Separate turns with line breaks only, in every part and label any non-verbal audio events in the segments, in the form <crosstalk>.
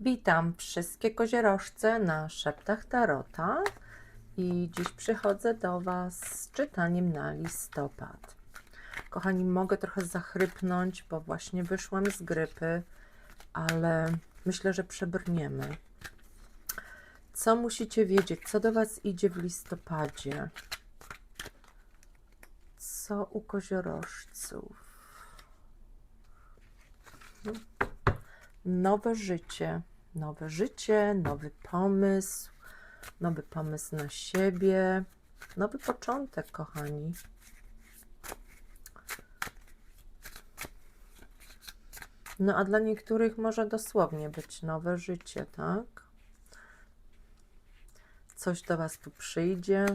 Witam wszystkie koziorożce na szeptach Tarota i dziś przychodzę do Was z czytaniem na listopad. Kochani, mogę trochę zachrypnąć, bo właśnie wyszłam z grypy, ale myślę, że przebrniemy. Co musicie wiedzieć? Co do Was idzie w listopadzie? Co u koziorożców? Nowe życie, nowe życie, nowy pomysł, nowy pomysł na siebie, nowy początek, kochani. No a dla niektórych może dosłownie być nowe życie, tak? Coś do Was tu przyjdzie.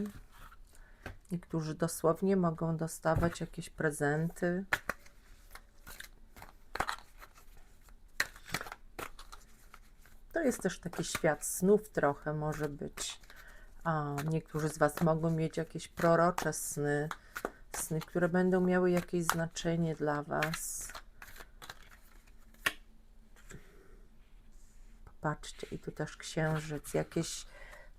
Niektórzy dosłownie mogą dostawać jakieś prezenty. To jest też taki świat snów trochę może być. A niektórzy z Was mogą mieć jakieś prorocze sny, sny, które będą miały jakieś znaczenie dla Was. Popatrzcie, i tu też księżyc, jakieś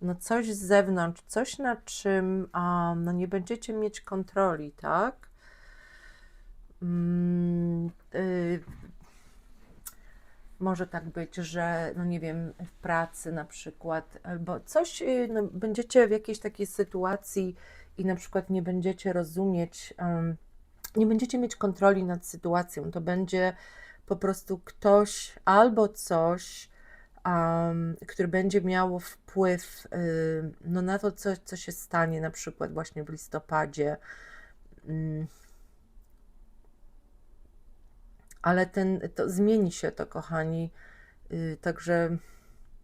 no coś z zewnątrz, coś na czym a, no nie będziecie mieć kontroli, tak? Mm, y, może tak być, że no nie wiem, w pracy na przykład, albo coś, y, no, będziecie w jakiejś takiej sytuacji i na przykład nie będziecie rozumieć, um, nie będziecie mieć kontroli nad sytuacją. To będzie po prostu ktoś albo coś, um, który będzie miało wpływ y, no, na to, co, co się stanie na przykład właśnie w listopadzie. Mm ale ten, to zmieni się to, kochani. Yy, także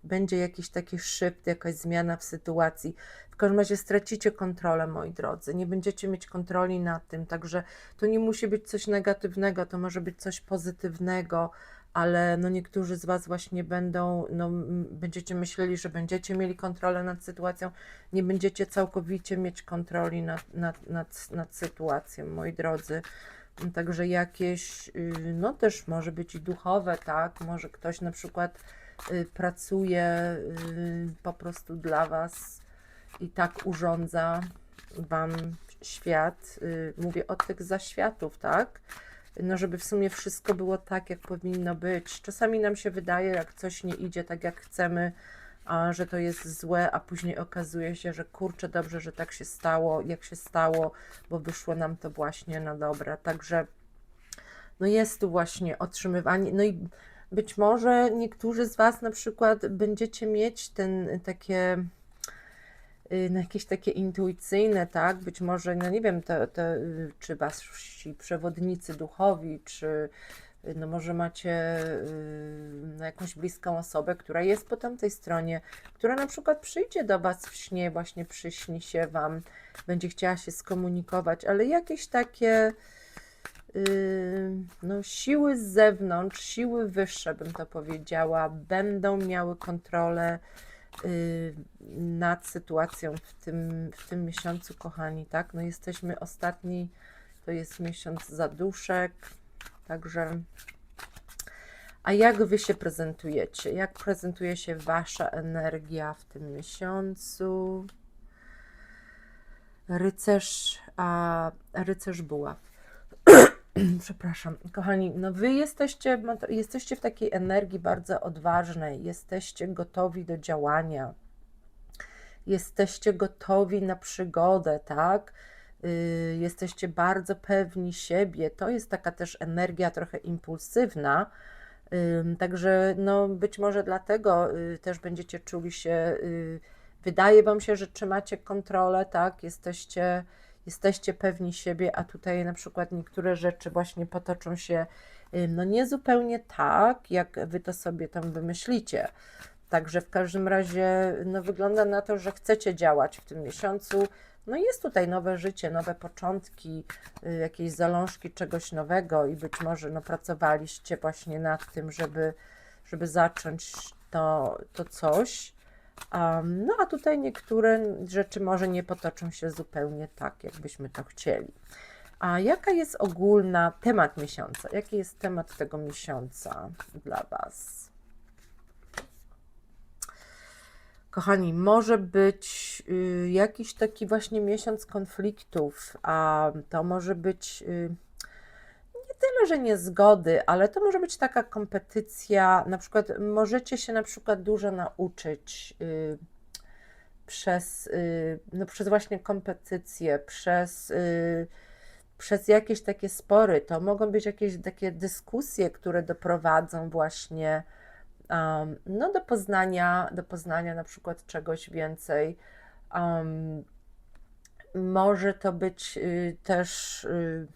będzie jakiś taki szybt, jakaś zmiana w sytuacji. W każdym razie stracicie kontrolę, moi drodzy. Nie będziecie mieć kontroli nad tym, także to nie musi być coś negatywnego, to może być coś pozytywnego, ale no niektórzy z Was właśnie będą, no, będziecie myśleli, że będziecie mieli kontrolę nad sytuacją, nie będziecie całkowicie mieć kontroli nad, nad, nad, nad sytuacją, moi drodzy. Także jakieś, y, no też może być i duchowe, tak? Może ktoś na przykład y, pracuje y, po prostu dla Was i tak urządza Wam świat. Mówię o tych zaświatów, tak? No, żeby w sumie wszystko było tak, jak powinno być. Czasami nam się wydaje, jak coś nie idzie tak, jak chcemy, a że to jest złe, a później okazuje się, że kurczę, dobrze, że tak się stało, jak się stało, bo wyszło nam to właśnie na dobre. Także no jest tu właśnie otrzymywanie, no i być może niektórzy z Was na przykład będziecie mieć ten takie y, no jakieś takie intuicyjne, tak? Być może, no nie wiem, te, y, czy wasi przewodnicy duchowi, czy no może macie yy, jakąś bliską osobę, która jest po tamtej stronie, która na przykład przyjdzie do Was w śnie, właśnie przyśni się Wam, będzie chciała się skomunikować, ale jakieś takie yy, no, siły z zewnątrz, siły wyższe, bym to powiedziała, będą miały kontrolę yy, nad sytuacją w tym, w tym miesiącu, kochani, tak? No jesteśmy ostatni, to jest miesiąc zaduszek, Także, a jak Wy się prezentujecie? Jak prezentuje się Wasza energia w tym miesiącu? Rycerz, a rycerz buław. <clears throat> Przepraszam, kochani, no wy jesteście, jesteście w takiej energii bardzo odważnej, jesteście gotowi do działania, jesteście gotowi na przygodę, tak? Y, jesteście bardzo pewni siebie. To jest taka też energia trochę impulsywna. Także no, być może dlatego y, też będziecie czuli się, y, wydaje Wam się, że trzymacie kontrolę, tak? Jesteście, jesteście pewni siebie, a tutaj na przykład niektóre rzeczy właśnie potoczą się no nie zupełnie tak, jak Wy to sobie tam wymyślicie. Także w każdym razie no, wygląda na to, że chcecie działać w tym miesiącu, no jest tutaj nowe życie, nowe początki, y, jakieś zalążki czegoś nowego i być może no, pracowaliście właśnie nad tym, żeby, żeby zacząć to, to coś. Um, no a tutaj niektóre rzeczy może nie potoczą się zupełnie tak, jakbyśmy to chcieli. A jaka jest ogólna temat miesiąca? Jaki jest temat tego miesiąca dla Was? Kochani, może być y, jakiś taki właśnie miesiąc konfliktów, a to może być y, nie tyle, że niezgody, ale to może być taka kompetycja. Na przykład możecie się na przykład dużo nauczyć y, przez, no, przez właśnie kompetycje, przez, przez jakieś takie spory. To mogą być jakieś takie dyskusje, które doprowadzą właśnie um, no, do poznania, do poznania na przykład czegoś więcej. Um, może to być y, też y,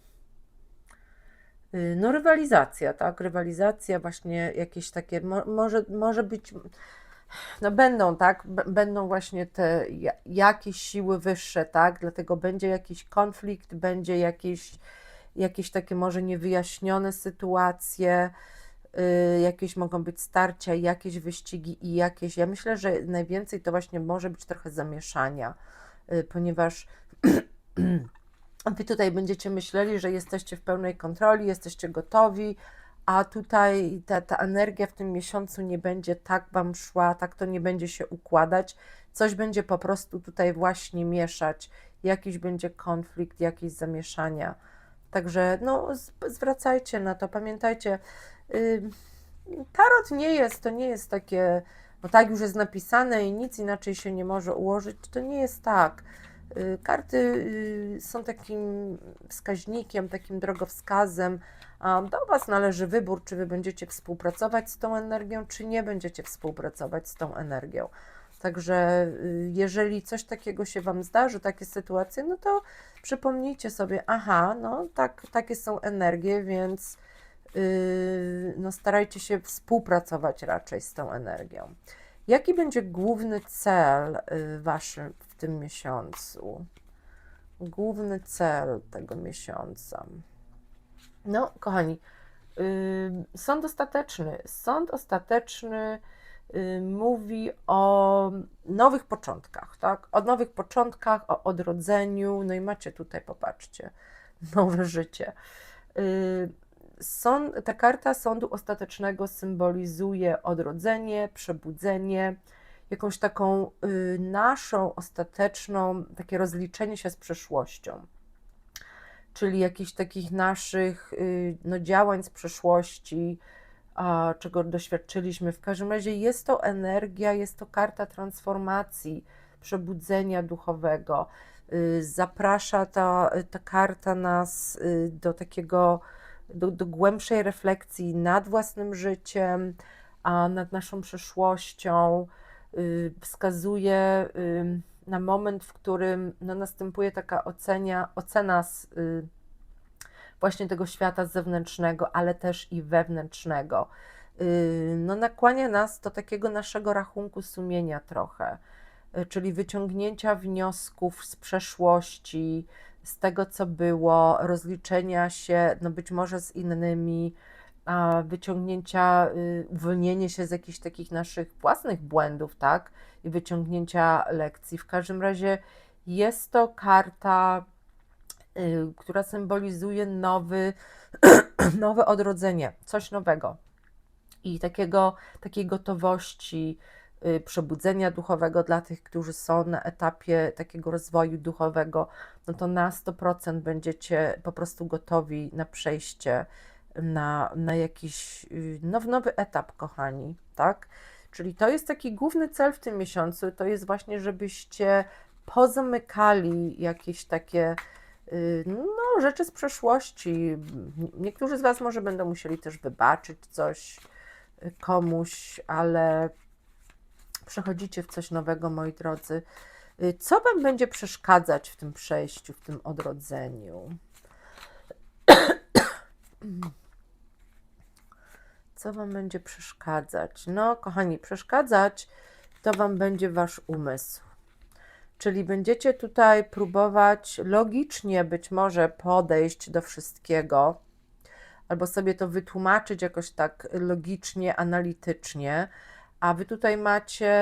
y, no, rywalizacja, tak? Rywalizacja, właśnie jakieś takie, mo, może, może być, no będą, tak? Będą właśnie te ja, jakieś siły wyższe, tak? Dlatego będzie jakiś konflikt, będzie jakieś, jakieś takie może niewyjaśnione sytuacje jakieś mogą być starcia, jakieś wyścigi i jakieś. Ja myślę, że najwięcej to właśnie może być trochę zamieszania, y, ponieważ <clears throat> Wy tutaj będziecie myśleli, że jesteście w pełnej kontroli, jesteście gotowi, a tutaj ta, ta energia w tym miesiącu nie będzie tak Wam szła, tak to nie będzie się układać. Coś będzie po prostu tutaj właśnie mieszać, jakiś będzie konflikt, jakieś zamieszania. Także no, zwracajcie na to, pamiętajcie, Tarot nie jest, to nie jest takie, no tak już jest napisane i nic inaczej się nie może ułożyć, to nie jest tak. Y, karty y, są takim wskaźnikiem, takim drogowskazem, a do Was należy wybór, czy Wy będziecie współpracować z tą energią, czy nie będziecie współpracować z tą energią. Także y, jeżeli coś takiego się Wam zdarzy, takie sytuacje, no to przypomnijcie sobie, aha, no tak, takie są energie, więc Yy, no starajcie się współpracować raczej z tą energią. Jaki będzie główny cel yy, waszym w tym miesiącu? Główny cel tego miesiąca. No, kochani, yy, sąd ostateczny. Sąd ostateczny mówi o nowych początkach, tak? O nowych początkach, o odrodzeniu. No i macie tutaj, popatrzcie, <laughs> nowe życie. Sąd, ta karta sądu ostatecznego symbolizuje odrodzenie, przebudzenie, jakąś taką y, naszą ostateczną, takie rozliczenie się z przeszłością. Czyli jakichś takich naszych y, no, działań z przeszłości, czego doświadczyliśmy. W każdym razie jest to energia, jest to karta transformacji, przebudzenia duchowego. Y, zaprasza ta, ta karta nas y, do takiego do, do głębszej refleksji nad własnym życiem, a nad naszą przeszłością. Y, wskazuje na moment, w którym no, następuje taka ocenia, ocena z, właśnie tego świata zewnętrznego, ale też i wewnętrznego. No, nakłania nas do takiego naszego rachunku sumienia trochę, czyli wyciągnięcia wniosków z przeszłości, z tego, co było, rozliczenia się, no być może z innymi, wyciągnięcia, y, uwolnienie się z jakichś takich naszych własnych błędów, tak? I wyciągnięcia lekcji. W każdym razie jest to karta, y, która symbolizuje nowy, <clears throat> nowe odrodzenie, coś nowego. I takiego, takiej gotowości, Y, przebudzenia duchowego dla tych, którzy są na etapie takiego rozwoju duchowego, no to na 100% będziecie po prostu gotowi na przejście na, na jakiś y, now, nowy etap, kochani, tak? Czyli to jest taki główny cel w tym miesiącu, to jest właśnie, żebyście pozamykali jakieś takie y, no, rzeczy z przeszłości. Niektórzy z Was może będą musieli też wybaczyć coś komuś, ale przechodzicie w coś nowego, moi drodzy. Y, co Wam będzie przeszkadzać w tym przejściu, w tym odrodzeniu? <clears throat> Co Wam będzie przeszkadzać? No, kochani, przeszkadzać to Wam będzie Wasz umysł. Czyli będziecie tutaj próbować logicznie być może podejść do wszystkiego, albo sobie to wytłumaczyć jakoś tak logicznie, analitycznie, a wy tutaj macie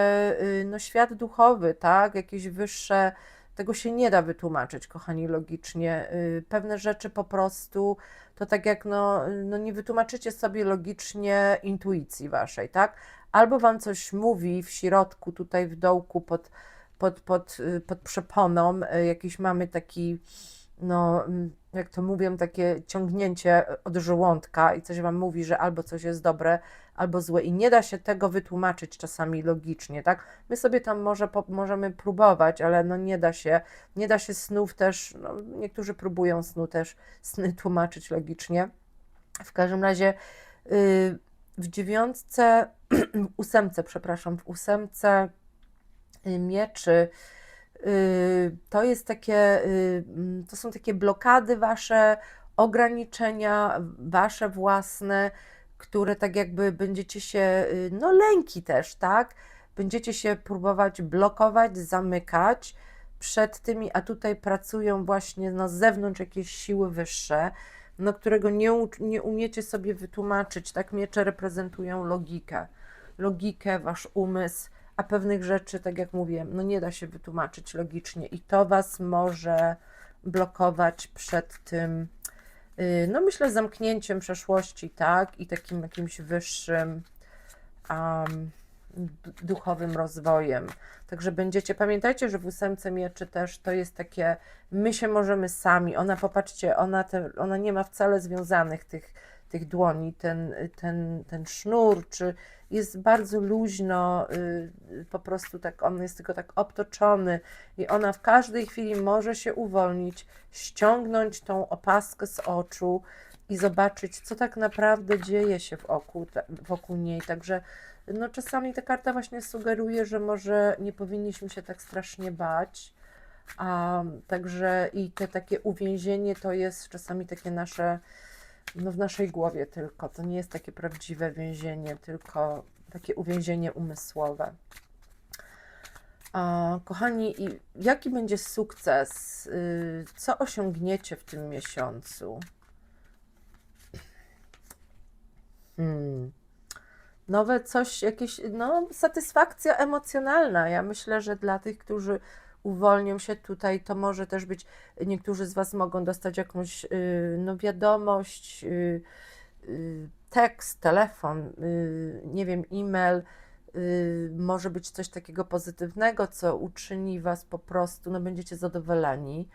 y, no, świat duchowy, tak? Jakieś wyższe. Tego się nie da wytłumaczyć, kochani, logicznie. Y, pewne rzeczy po prostu to tak jak no, no nie wytłumaczycie sobie logicznie intuicji waszej, tak? Albo wam coś mówi w środku, tutaj w dołku pod, pod, pod, y, pod przeponą, y, jakiś mamy taki, no mm, jak to mówią, takie ciągnięcie od żołądka i coś wam mówi, że albo coś jest dobre, albo złe i nie da się tego wytłumaczyć czasami logicznie, tak? My sobie tam może po, możemy próbować, ale no nie da się, nie da się snów też, no niektórzy próbują snu też, sny <laughs> tłumaczyć logicznie. W każdym razie yy, w dziewiątce, w <clears throat> ósemce, przepraszam, w ósemce mieczy y, to jest takie, y, mm, to są takie blokady wasze, ograniczenia wasze własne, które tak jakby będziecie się, y, no lęki też, tak? Będziecie się próbować blokować, zamykać przed tymi, a tutaj pracują właśnie z zewnątrz jakieś siły wyższe, no, którego nie, nie umiecie sobie wytłumaczyć. Tak miecze reprezentują logikę. Logikę, wasz umysł, a pewnych rzeczy, tak jak mówię, no nie da się wytłumaczyć logicznie i to was może blokować przed tym, y, no myślę, zamknięciem przeszłości, tak, i takim jakimś wyższym um, duchowym rozwojem. Także będziecie, pamiętajcie, że w ósemce mieczy też to jest takie, my się możemy sami, ona, popatrzcie, ona, te, ona nie ma wcale związanych tych, tych dłoni, ten, ten, ten sznur, czy jest bardzo luźno, y, po prostu tak, on jest tylko tak obtoczony i ona w każdej chwili może się uwolnić, ściągnąć tą opaskę z oczu i zobaczyć, co tak naprawdę dzieje się w oku, wokół niej. Także no, czasami ta karta właśnie sugeruje, że może nie powinniśmy się tak strasznie bać. A, także i te takie uwięzienie to jest czasami takie nasze, no w naszej głowie tylko. To nie jest takie prawdziwe więzienie, tylko takie uwięzienie umysłowe. A, kochani, i jaki będzie sukces? Y, Co osiągniecie w tym miesiącu? Hmm. Nowe coś, jakieś, no, satysfakcja emocjonalna. Ja myślę, że dla tych, którzy uwolnią się tutaj, to może też być, niektórzy z Was mogą dostać jakąś, y, no, wiadomość, y, y, tekst, telefon, nie wiem, e-mail. Może być coś takiego pozytywnego, co uczyni Was po prostu, no, będziecie zadowoleni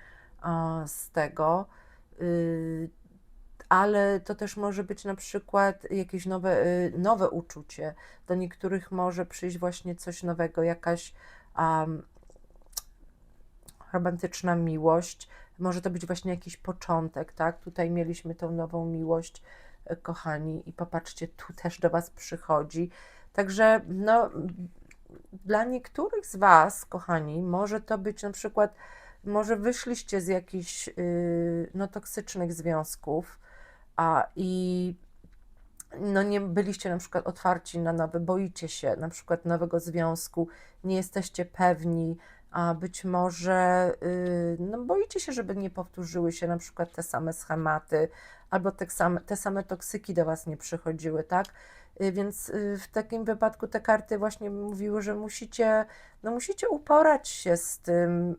z tego. Ale to też może być na przykład jakieś nowe, nowe uczucie. Do niektórych może przyjść właśnie coś nowego, jakaś um, romantyczna miłość. Może to być właśnie jakiś początek, tak? Tutaj mieliśmy tą nową miłość, y, kochani, i popatrzcie, tu też do Was przychodzi. Także, no, dla niektórych z Was, kochani, może to być na przykład, może wyszliście z jakichś y, no, toksycznych związków, a i no nie byliście na przykład otwarci na nowe, boicie się na przykład nowego związku, nie jesteście pewni, a być może y, no boicie się, żeby nie powtórzyły się na przykład te same schematy, albo te same, te same toksyki do Was nie przychodziły, tak? Y, Więc y, w takim wypadku te karty właśnie mówiły, że musicie, no musicie uporać się z tym,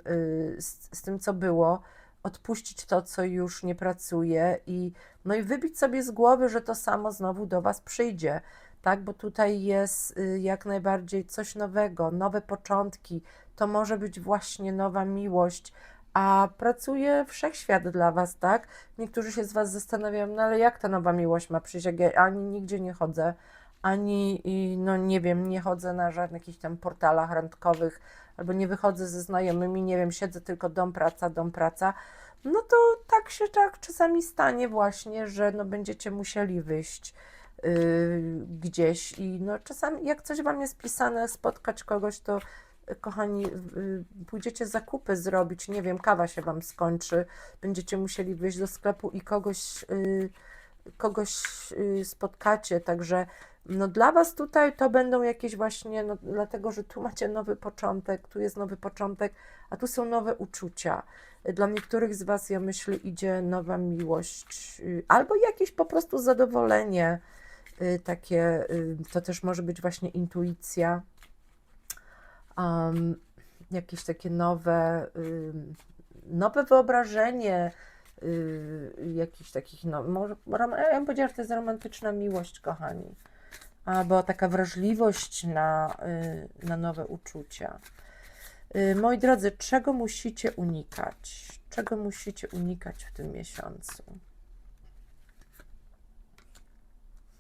z, z tym, co było, odpuścić to, co już nie pracuje i no i wybić sobie z głowy, że to samo znowu do Was przyjdzie, tak? Bo tutaj jest jak najbardziej coś nowego, nowe początki. To może być właśnie nowa miłość, a pracuje wszechświat dla Was, tak? Niektórzy się z Was zastanawiają, no ale jak ta nowa miłość ma przyjść, jak ja ani nigdzie nie chodzę, ani, no nie wiem, nie chodzę na żadnych jakichś tam portalach randkowych, albo nie wychodzę ze znajomymi, nie wiem, siedzę tylko dom, praca, dom, praca no to tak się tak czasami stanie właśnie, że no będziecie musieli wyjść yy, gdzieś i no czasami jak coś Wam jest pisane, spotkać kogoś, to kochani, yy, pójdziecie zakupy zrobić, nie wiem, kawa się Wam skończy, będziecie musieli wyjść do sklepu i kogoś, yy, kogoś yy, spotkacie, także no dla Was tutaj to będą jakieś właśnie, no dlatego, że tu macie nowy początek, tu jest nowy początek, a tu są nowe uczucia. Dla niektórych z Was, ja myślę, idzie nowa miłość, y, albo jakieś po prostu zadowolenie, y, takie, y, to też może być właśnie intuicja, um, jakieś takie nowe, ym, nowe wyobrażenie, yy, jakichś takich, no, może, ja bym powiedziała, że to jest romantyczna miłość, kochani. Albo taka wrażliwość na, yy, na nowe uczucia. Yy, moi drodzy, czego musicie unikać? Czego musicie unikać w tym miesiącu?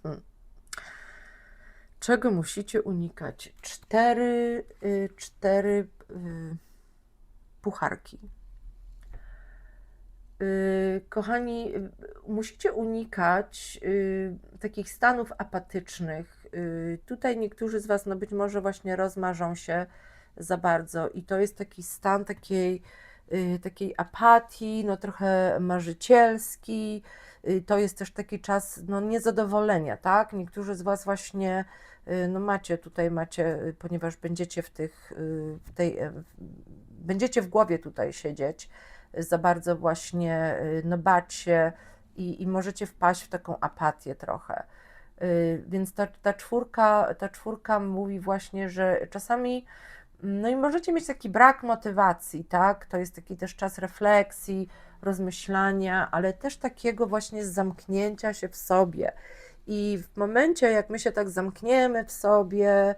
Hmm. Czego musicie unikać? Cztery, y, cztery y, pucharki. Y, Kochani, y, musicie unikać y, takich stanów apatycznych. Tutaj niektórzy z Was, no być może właśnie rozmarzą się za bardzo i to jest taki stan takiej, takiej apatii, no trochę marzycielski. Y, To jest też taki czas no, niezadowolenia, tak? Niektórzy z Was właśnie y, no macie tutaj, macie, y, ponieważ będziecie w tych, y, w tej, e, będziecie w głowie tutaj siedzieć, y, za bardzo właśnie y, no bać się i, i możecie wpaść w taką apatię trochę. Y, Więc ta, ta czwórka, ta czwórka mówi właśnie, że czasami no i możecie mieć taki brak motywacji, tak? To jest taki też czas refleksji, rozmyślania, ale też takiego właśnie zamknięcia się w sobie. I w momencie, jak my się tak zamkniemy w sobie,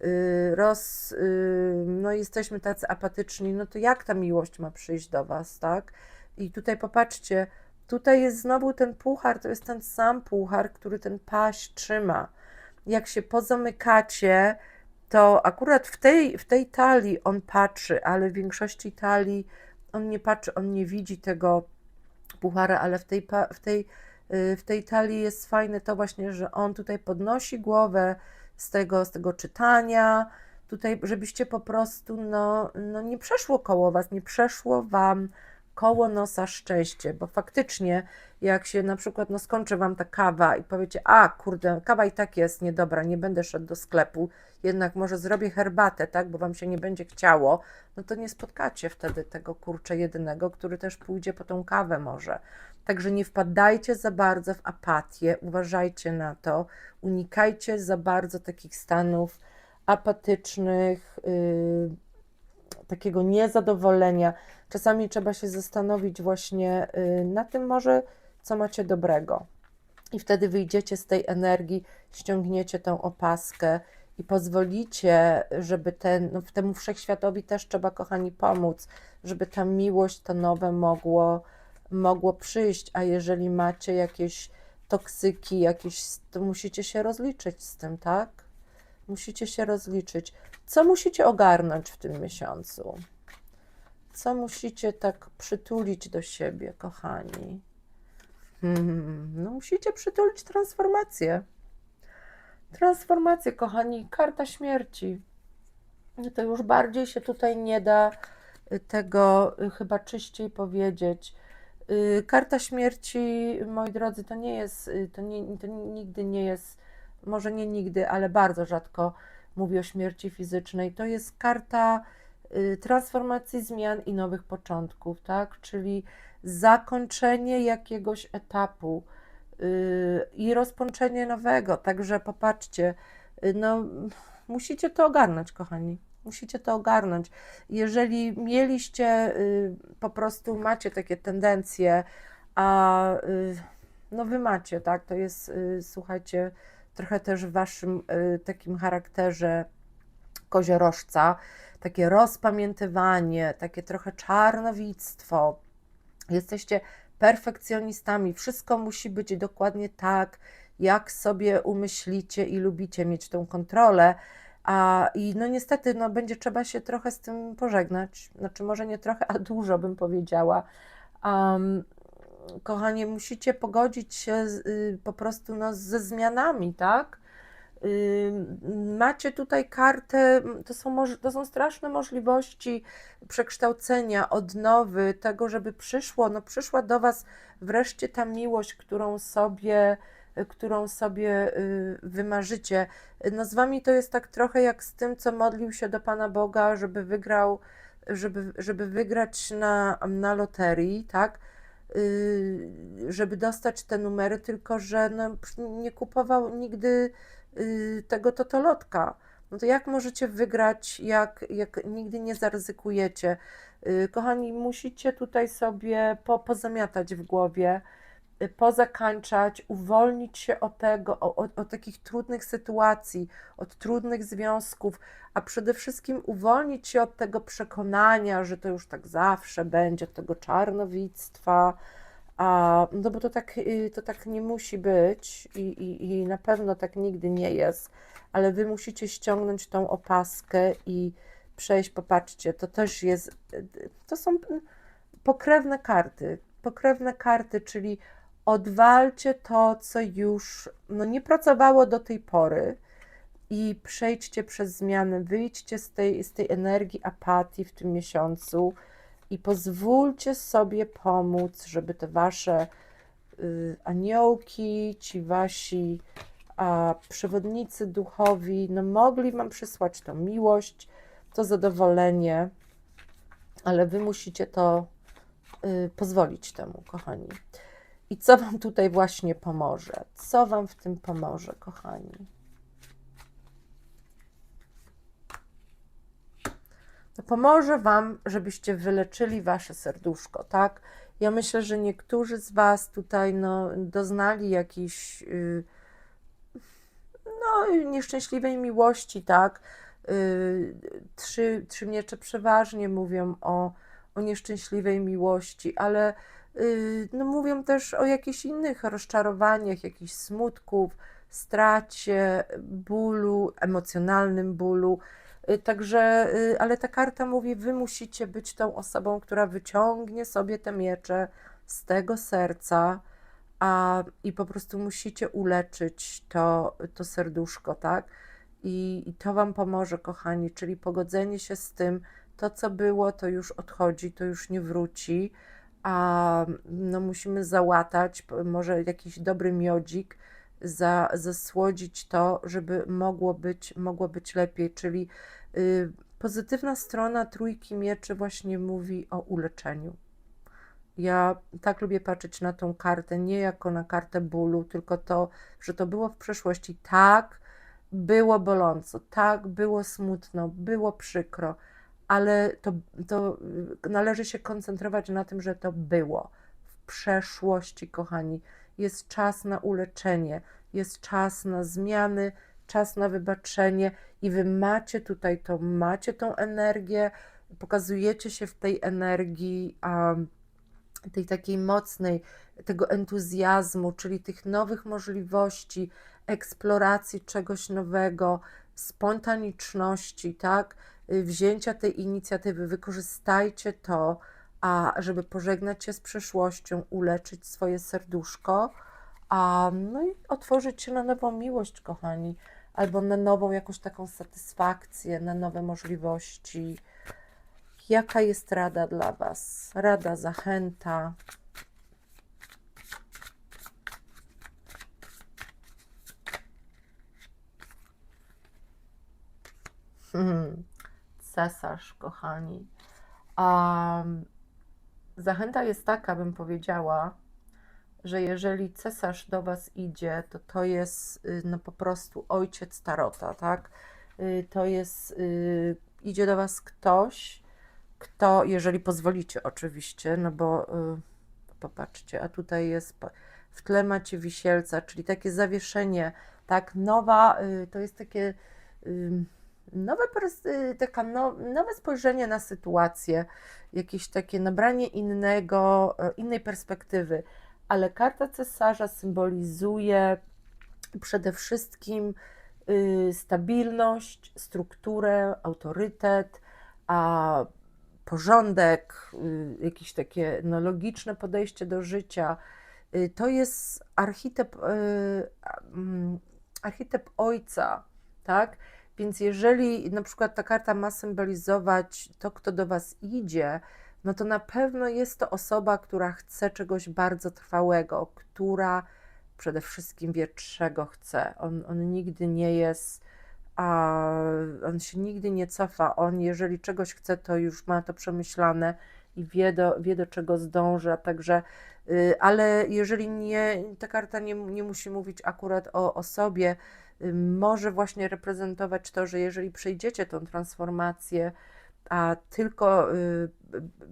yy, roz, yy, no jesteśmy tacy apatyczni, no to jak ta miłość ma przyjść do Was, tak? I tutaj popatrzcie, tutaj jest znowu ten puchar, to jest ten sam puchar, który ten paś trzyma. Jak się pozamykacie, to akurat w tej, w tej talii on patrzy, ale w większości talii on nie patrzy, on nie widzi tego puchara, ale w tej, w tej, y, w tej talii jest fajne to właśnie, że on tutaj podnosi głowę z tego, z tego czytania, tutaj, żebyście po prostu, no, no nie przeszło koło was, nie przeszło wam koło nosa szczęście, bo faktycznie jak się na przykład, no skończy wam ta kawa i powiecie, a kurde, kawa i tak jest niedobra, nie będę szedł do sklepu, jednak może zrobię herbatę, tak, bo wam się nie będzie chciało, no to nie spotkacie wtedy tego kurczę jedynego, który też pójdzie po tą kawę może. Także nie wpadajcie za bardzo w apatię, uważajcie na to, unikajcie za bardzo takich stanów apatycznych, yy, takiego niezadowolenia. Czasami trzeba się zastanowić właśnie yy, na tym może, co macie dobrego. I wtedy wyjdziecie z tej energii, ściągniecie tą opaskę i pozwolicie, żeby ten, no, temu wszechświatowi też trzeba, kochani, pomóc, żeby ta miłość, to nowe mogło, mogło przyjść. A jeżeli macie jakieś toksyki, jakieś, to musicie się rozliczyć z tym, tak? Musicie się rozliczyć. Co musicie ogarnąć w tym miesiącu? Co musicie tak przytulić do siebie, kochani? Hmm, no musicie przytulić transformację. Transformację, kochani, karta śmierci. To już bardziej się tutaj nie da y, tego y, chyba czyściej powiedzieć. Y, Karta śmierci, moi drodzy, to nie jest, to, nie, to nigdy nie jest, może nie nigdy, ale bardzo rzadko mówi o śmierci fizycznej. To jest karta y, transformacji, zmian i nowych początków, tak? Czyli zakończenie jakiegoś etapu y, i rozpoczęcie nowego. Także popatrzcie, y, no musicie to ogarnąć, kochani. Musicie to ogarnąć. Jeżeli mieliście, po prostu macie takie tendencje, a no wy macie, tak? To jest, słuchajcie, trochę też w waszym y, takim charakterze koziorożca, takie rozpamiętywanie, takie trochę czarnowictwo. Jesteście perfekcjonistami, wszystko musi być dokładnie tak, jak sobie umyślicie i lubicie mieć tą kontrolę. A i no niestety no, będzie trzeba się trochę z tym pożegnać. Znaczy, może nie trochę, a dużo bym powiedziała. Um, kochanie, musicie pogodzić się z, y, po prostu no, ze zmianami, tak? Ym, Macie tutaj kartę, to są, to są straszne możliwości przekształcenia, odnowy, tego, żeby przyszło, no przyszła do Was wreszcie ta miłość, którą sobie, którą sobie y, wymarzycie. No z Wami to jest tak trochę jak z tym, co modlił się do Pana Boga, żeby wygrał, żeby, żeby wygrać na, na loterii, tak? Y, żeby dostać te numery, tylko że no, nie kupował nigdy y, tego totolotka. no to jak możecie wygrać, jak, jak nigdy nie zaryzykujecie? Y, Kochani, musicie tutaj sobie po, pozamiatać w głowie, pozakańczać, uwolnić się od tego, od takich trudnych sytuacji, od trudnych związków, a przede wszystkim uwolnić się od tego przekonania, że to już tak zawsze będzie, od tego czarnowictwa, a, no bo to tak, y, to tak nie musi być i, i, i na pewno tak nigdy nie jest, ale wy musicie ściągnąć tą opaskę i przejść, popatrzcie, to też jest, y, to są pokrewne karty, pokrewne karty, czyli odwalcie to, co już no, nie pracowało do tej pory i przejdźcie przez zmiany, wyjdźcie z tej, z tej energii apatii w tym miesiącu i pozwólcie sobie pomóc, żeby te wasze y, aniołki, ci wasi a, przewodnicy duchowi, no mogli wam przysłać tą miłość, to zadowolenie, ale wy musicie to y, pozwolić temu, kochani. I co wam tutaj właśnie pomoże? Co wam w tym pomoże, kochani? To pomoże wam, żebyście wyleczyli wasze serduszko, tak? Ja myślę, że niektórzy z was tutaj no, doznali jakiejś y, no, nieszczęśliwej miłości, tak? Y, Trzy, trzy miecze przeważnie mówią o, o nieszczęśliwej miłości, ale no, mówią też o jakichś innych rozczarowaniach, jakichś smutków, stracie, bólu, emocjonalnym bólu. Y, Także, y, ale ta karta mówi, wy musicie być tą osobą, która wyciągnie sobie te miecze z tego serca, a i po prostu musicie uleczyć to, to serduszko, tak? I, I to wam pomoże, kochani, czyli pogodzenie się z tym, to co było, to już odchodzi, to już nie wróci, a no musimy załatać, może jakiś dobry miodzik, za, zasłodzić to, żeby mogło być, mogło być lepiej, czyli y, pozytywna strona trójki mieczy właśnie mówi o uleczeniu. Ja tak lubię patrzeć na tą kartę, nie jako na kartę bólu, tylko to, że to było w przeszłości. Tak, było boląco, tak, było smutno, było przykro, ale to, to y, należy się koncentrować na tym, że to było w przeszłości, kochani. Jest czas na uleczenie, jest czas na zmiany, czas na wybaczenie i wy macie tutaj to, macie tą energię, pokazujecie się w tej energii. Tej takiej mocnej, tego entuzjazmu, czyli tych nowych możliwości, eksploracji czegoś nowego, spontaniczności, tak? Y, Wzięcia tej inicjatywy, wykorzystajcie to, a żeby pożegnać się z przeszłością, uleczyć swoje serduszko, a no i otworzyć się na nową miłość, kochani, albo na nową jakąś taką satysfakcję, na nowe możliwości. Jaka jest rada dla Was? Rada, zachęta. Hmm. Cesarz, kochani. A zachęta jest taka, bym powiedziała, że jeżeli cesarz do Was idzie, to to jest y, no po prostu ojciec Tarota, tak? Y, To jest, y, idzie do Was ktoś, kto, jeżeli pozwolicie oczywiście, no bo popatrzcie, a tutaj jest, w tle macie wisielca, czyli takie zawieszenie, tak, nowa, to jest takie nowe, y, taka no, nowe spojrzenie na sytuację, jakieś takie nabranie innego, y, innej perspektywy, ale karta cesarza symbolizuje przede wszystkim y, stabilność, strukturę, autorytet, a porządek, y, jakieś takie no, logiczne podejście do życia. To jest archetyp, y, a, mm, archetyp ojca, tak? Więc jeżeli na przykład ta karta ma symbolizować to, kto do Was idzie, no to na pewno jest to osoba, która chce czegoś bardzo trwałego, która przede wszystkim wie, czego chce. On, on nigdy nie jest, a on się nigdy nie cofa. On, jeżeli czegoś chce, to już ma to przemyślane i wie do, wie do czego zdąża. Także, y, ale jeżeli nie, ta karta nie, nie musi mówić akurat o, o sobie, może właśnie reprezentować to, że jeżeli przejdziecie tą transformację, a tylko y,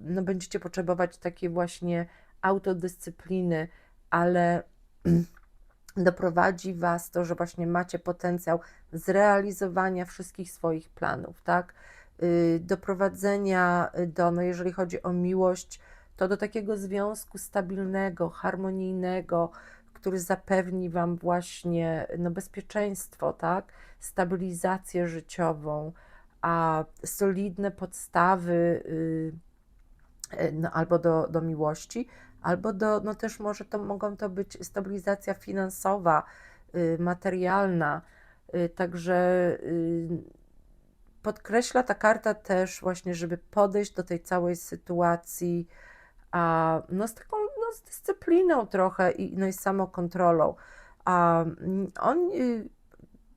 no, będziecie potrzebować takiej właśnie autodyscypliny, ale <clears throat> doprowadzi Was to, że właśnie macie potencjał zrealizowania wszystkich swoich planów, tak? Y, Doprowadzenia do, no jeżeli chodzi o miłość, to do takiego związku stabilnego, harmonijnego, który zapewni Wam właśnie no, bezpieczeństwo, tak? Stabilizację życiową, a solidne podstawy y, y, no, albo do, do miłości, albo do, no też może to mogą to być stabilizacja finansowa, y, materialna, także podkreśla ta karta też właśnie, żeby podejść do tej całej sytuacji a, no z taką no z dyscypliną trochę i, no i samokontrolą. A mm, on, y,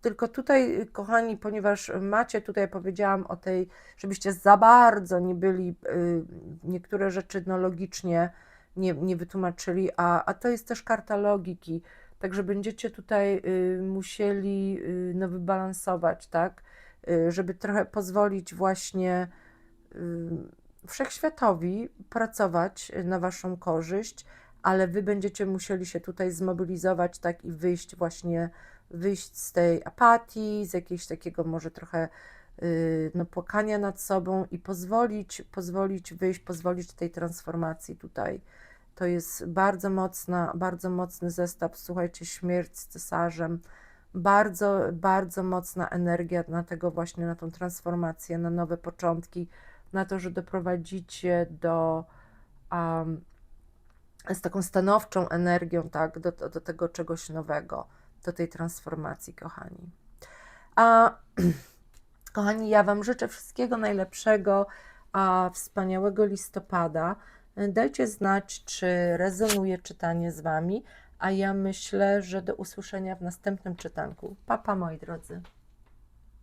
tylko tutaj, y, kochani, ponieważ macie tutaj, powiedziałam o tej, żebyście za bardzo nie byli, y, niektóre rzeczy no logicznie nie, nie wytłumaczyli, a, a to jest też karta logiki, także będziecie tutaj musieli no, wybalansować, tak, żeby trochę pozwolić właśnie wszechświatowi pracować na waszą korzyść, ale wy będziecie musieli się tutaj zmobilizować, tak, i wyjść właśnie, wyjść z tej apatii, z jakiegoś takiego może trochę y, no, płakania nad sobą i pozwolić, pozwolić wyjść, pozwolić tej transformacji tutaj. To jest bardzo mocna, bardzo mocny zestaw, słuchajcie, śmierć z cesarzem, bardzo, bardzo mocna energia na tego właśnie, na tą transformację, na nowe początki, na to, że doprowadzicie do um, z taką stanowczą energią, tak, do, do, tego czegoś nowego, do tej transformacji, kochani. A <clears throat> kochani, ja Wam życzę wszystkiego najlepszego, a wspaniałego listopada. Dajcie znać, czy rezonuje czytanie z Wami, a ja myślę, że do usłyszenia w następnym czytanku. Papa, moi drodzy.